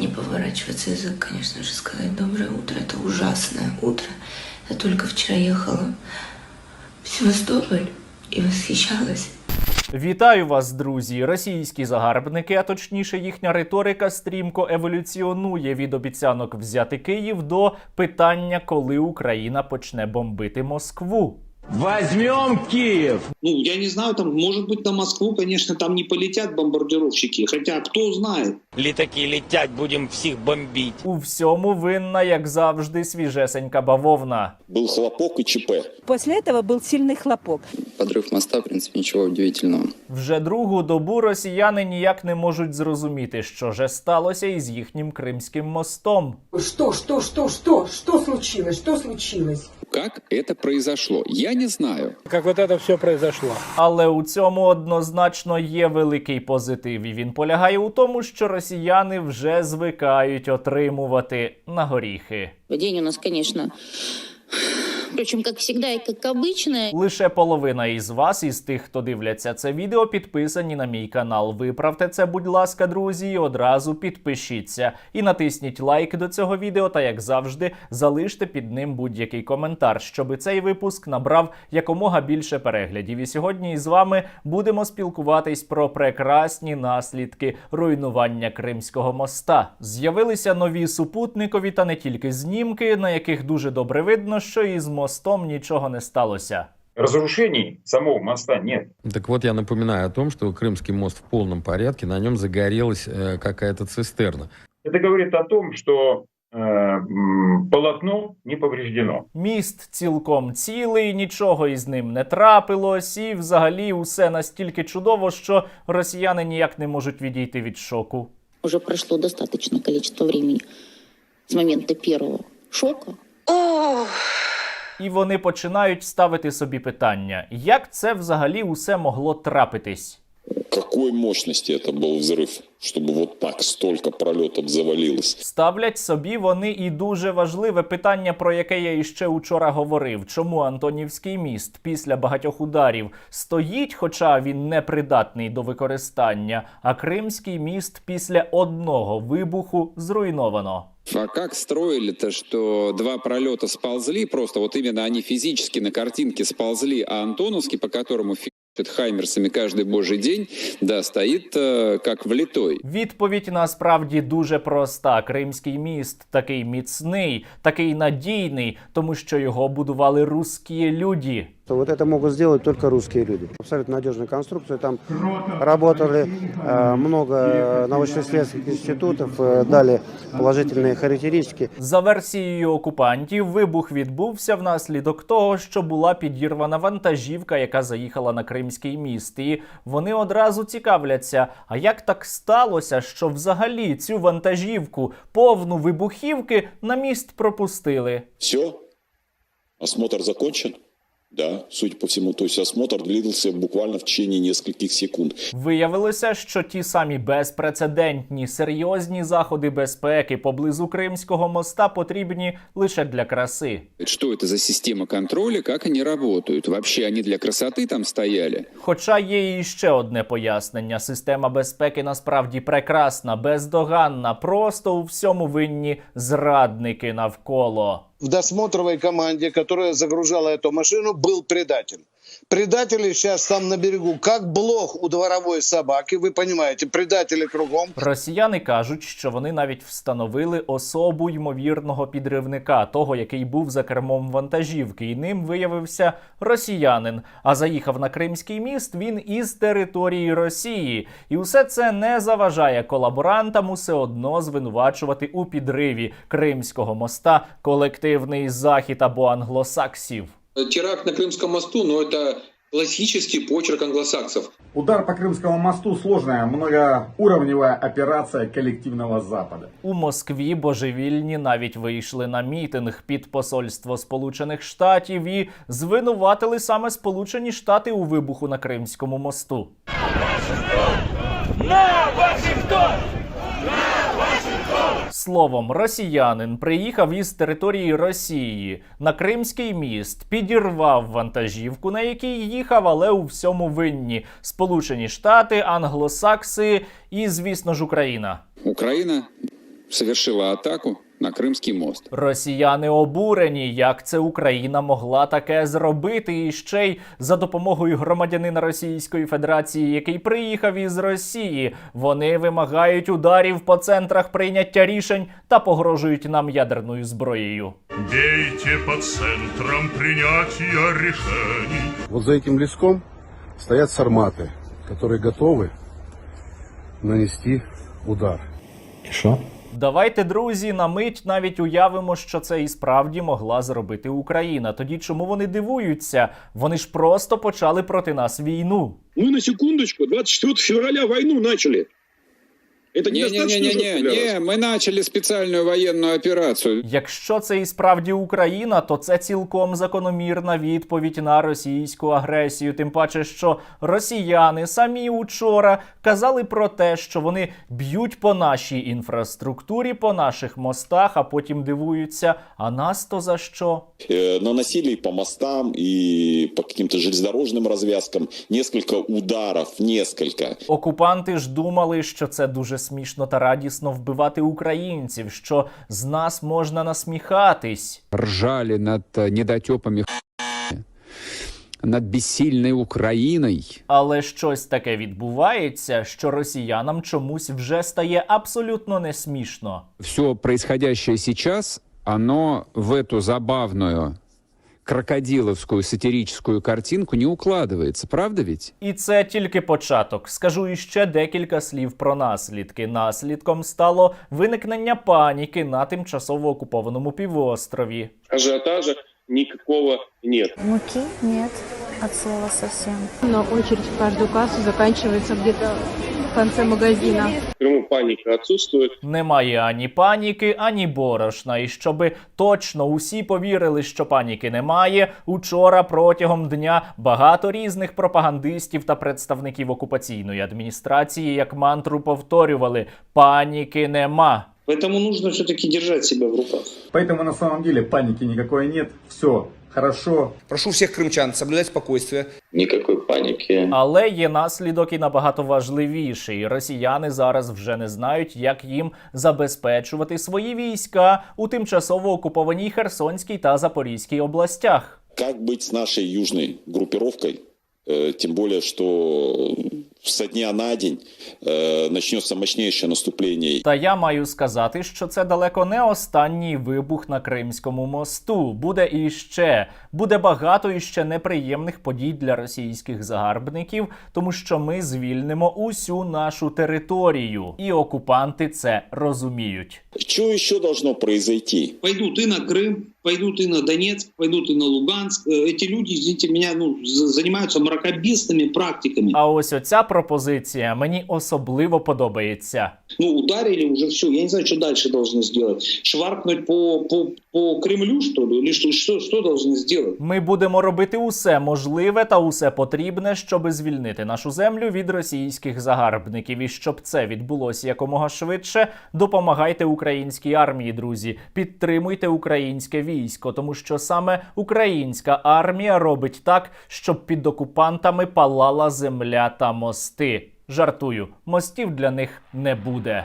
Не поворачивается язык, конечно же, сказать доброе утро. Это ужасное утро. Я только вчера ехала в Севастополь и восхищалась Вітаю вас, друзі! Російські загарбники, а точніше їхня риторика стрімко еволюціонує від обіцянок взяти Київ до питання, коли Україна почне бомбити Москву. Возьмем Киев! Ну, я не знаю, там, может быть, на Москву, конечно, там не полетят бомбардировщики. Хотя, кто знает. Літаки летять, будемо всіх бомбити. У всьому винна, як завжди, свіжесенька бавовна. Был хлопок и ЧП. После этого был сильный хлопок. Подрыв моста, в принципе, ничего удивительного. Вже другу добу росіяни ніяк не можуть зрозуміти, що же сталося із їхнім кримським мостом. Что, что, что, что? Что случилось? Что случилось? Как это произошло? Я не знаю. Як вот это все произошло. Але у цьому однозначно є великий позитив, і він полягає у тому, що росіяни вже звикають отримувати на горіхи. День у нас, конечно, впрочем, как всегда и как обычно. Лише половина із вас, із тих, хто дивляться це відео, підписані на мій канал. Виправте це, будь ласка, друзі, і одразу підпишіться. І натисніть лайк до цього відео, та як завжди, залиште під ним будь-який коментар, щоб цей випуск набрав якомога більше переглядів. І сьогодні із вами будемо спілкуватись про прекрасні наслідки руйнування Кримського моста. З'явилися нові супутникові та не тільки знімки, на яких дуже добре видно, що із мостом нічого не сталося. Разрушений самого моста нет. Так вот, я напоминаю о том, что Крымский мост в полном порядке, на нем загорелась э, какая-то цистерна. Это говорит о том, что э, м, полотно не повреждено. Міст цілком цілий, нічого із ним не трапилось, і взагалі усе настільки чудово, що росіяни ніяк не можуть відійти від шоку. Уже прошло достаточное количество времени с момента первого шока. І вони починають ставити собі питання, як це взагалі усе могло трапитись. Какой мощности это был взрыв, чтобы вот так столько пролетов завалилось? Ставлять собі вони і дуже важливе питання, про яке я іще учора говорив. Чому Антонівський міст після багатьох ударів стоїть, хоча він не придатний до використання, а Кримський міст після одного вибуху зруйновано. А как строили-то, что два пролета сползли, просто вот именно они физически на картинке сползли, а Антоновский, по которому фи***т хаймерсами кожен божий день, да, стоїть э, как влитой. Відповідь насправді дуже проста. Кримський міст такий міцний, такий надійний, тому що його будували русські люди Вот это могут сделать только русские люди. Абсолютно надежная конструкция. Там работали э, много научно-исследовательских институтов, э, дали положительные характеристики. За версією окупантів, вибух відбувся внаслідок того, що була підірвана вантажівка, яка заїхала на Кримський міст. І вони одразу цікавляться: а як так сталося, що взагалі цю вантажівку повну вибухівки на міст пропустили? Все? Осмотр закончен? Да, судя по всему. То есть осмотр длился буквально в течение нескольких секунд. Виявилося, що ті самі безпрецедентні серйозні заходи безпеки поблизу Кримського моста потрібні лише для краси. Что это за система контроля, как они работают? Вообще они для красоты там стояли? Хоча є і ще одне пояснення: система безпеки насправді прекрасна, бездоганна, просто у всьому винні зрадники навколо. В досмотровой команде, которая загружала эту машину, был предатель. Предатели сейчас там на берегу, как блох у дворовой собаки. Вы понимаете, предатели кругом. Росіяни кажуть, що вони навіть встановили особу ймовірного підривника, того, який був за кермом вантажівки, і ним виявився росіянин. А заїхав на Кримський міст він із території Росії. І усе це не заважає колаборантам усе одно звинувачувати у підриві Кримського моста колективний захід або англосаксів. Теракт на Крымском мосту, но это классический почерк англосаксов. Удар по Крымскому мосту – сложная многоуровневая операция коллективного Запада. У Москві божевільні навіть вийшли на мітинг під посольство Сполучених Штатів і звинуватили саме Сполучені Штати у вибуху на Кримському мосту. Словом, росіянин приїхав із території Росії на Кримський міст, підірвав вантажівку, на якій їхав, але у всьому винні Сполучені Штати, англосакси і, звісно ж, Україна. Украина совершила атаку на Крымский мост. Росіяни обурені, як це Україна могла таке зробити, і ще й за допомогою громадянина Російської Федерації, який приїхав із Росії. Вони вимагають ударів по центрах прийняття рішень та погрожують нам ядерною зброєю. Бейте по центрам принятия решений. Вот за этим леском стоят сарматы, которые готовы нанести удар. Давайте, друзі, на мить навіть уявимо, що це і справді могла зробити Україна. Тоді чому вони дивуються? Вони ж просто почали проти нас війну. Ми на секундочку 24 февраля війну начали. Это Не-не-не-не-не, мы начали специальную военную операцию. Якщо це і справді Україна, то це цілком закономірна відповідь на російську агресію. Тим паче, що росіяни самі учора казали про те, що вони б'ють по нашій інфраструктурі, по наших мостах, а потім дивуються. А нас то за що? Э, наносили по мостам и по каким-то железнодорожным развязкам несколько ударов, несколько. Окупанти ж думали, що це дуже смішно та радісно вбивати українців, що з нас можна насміхатись. Ржали над э, недотепами над бессильной Украиной. Але щось таке відбувається, що росіянам чомусь вже стає абсолютно не смішно. Все происходящее сейчас, оно в эту забавную крокодиловскую сатирическую картинку не укладывается, правда ведь? І це тільки початок. Скажу іще декілька слів про наслідки. Наслідком стало виникнення паніки на тимчасово окупованому півострові. Ажиотажа никакого нет. Муки нет от слова совсем. Но очередь в каждую кассу заканчивается где-то в конце магазина. В Крыму паника отсутствует. Немає ані паніки, ані борошна. І щоби точно усі повірили, що паніки немає. Учора протягом дня багато різних пропагандистів та представників окупаційної адміністрації як мантру повторювали: паніки нема. Поэтому нужно все-таки держать себя в руках. Поэтому на самом деле паники никакой нет. Все хорошо. Прошу всех крымчан соблюдать спокойствие. Никакой паники. Але є наслідок і набагато важливіший. Росіяни зараз вже не знають, як їм забезпечувати свої війська у тимчасово окупованій Херсонській та Запорізькій областях. Как быть с нашей южной группировкой? Э, Тем более, что со дня на день э, начнется мощнейшее наступление. Та я маю сказати, що це далеко не останній вибух на Кримському мосту. Буде іще буде багато іще неприємних подій для російських загарбників, тому що ми звільнимо усю нашу територію, і окупанти це розуміють. Что еще должно произойти? Пойдут и на Крым, пойдут и на Донецк, пойдут и на Луганск. Э, Эти люди, извините меня, ну, за- занимаются мракобесными практиками. А ось оця пропозиція мені особливо подобається. Ну, ударили вже все. Я не знаю, що далі должны сделать. Шваркнуть по, по, по Кремлю, что ли? Или что, что, что должны сделать? Ми будемо робити усе можливе та усе потрібне, щоб звільнити нашу землю від російських загарбників. І щоб це відбулося якомога швидше, допомагайте українській армії, друзі. Підтримуйте українське військо, тому що саме українська армія робить так, щоб під окупантами палала земля та мости. Жартую, мостів для них не буде.